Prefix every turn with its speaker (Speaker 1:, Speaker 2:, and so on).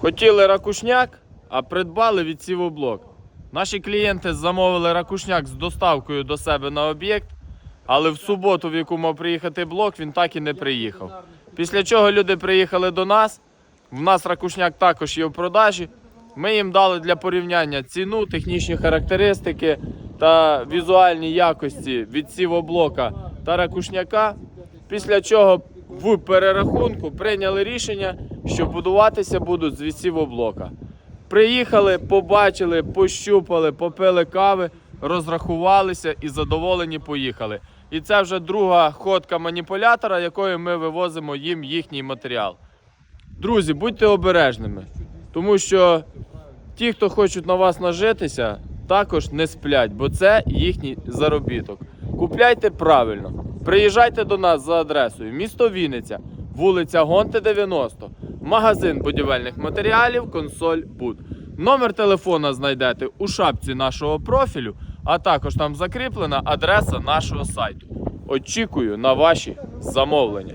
Speaker 1: Хотіли ракушняк, а придбали відсівоблок. Наші клієнти замовили ракушняк з доставкою до себе на об'єкт, але в суботу, в яку мав приїхати блок, він так і не приїхав. Після чого люди приїхали до нас. В нас ракушняк також є в продажі. Ми їм дали для порівняння ціну, технічні характеристики та візуальні якості відсівоблока та ракушняка. Після чого в перерахунку прийняли рішення, що будуватися будуть з відсівоблока. Приїхали, побачили, пощупали, попили кави, розрахувалися і задоволені поїхали. І це вже друга ходка маніпулятора, якою ми вивозимо їм їхній матеріал. Друзі, будьте обережними, тому що ті, хто хочуть на вас нажитися, також не сплять, бо це їхній заробіток. Купляйте правильно. Приїжджайте до нас за адресою місто Вінниця, вулиця Гонте, 90, магазин будівельних матеріалів, консоль Буд. Номер телефона знайдете у шапці нашого профілю, а також там закріплена адреса нашого сайту. Очікую на ваші замовлення.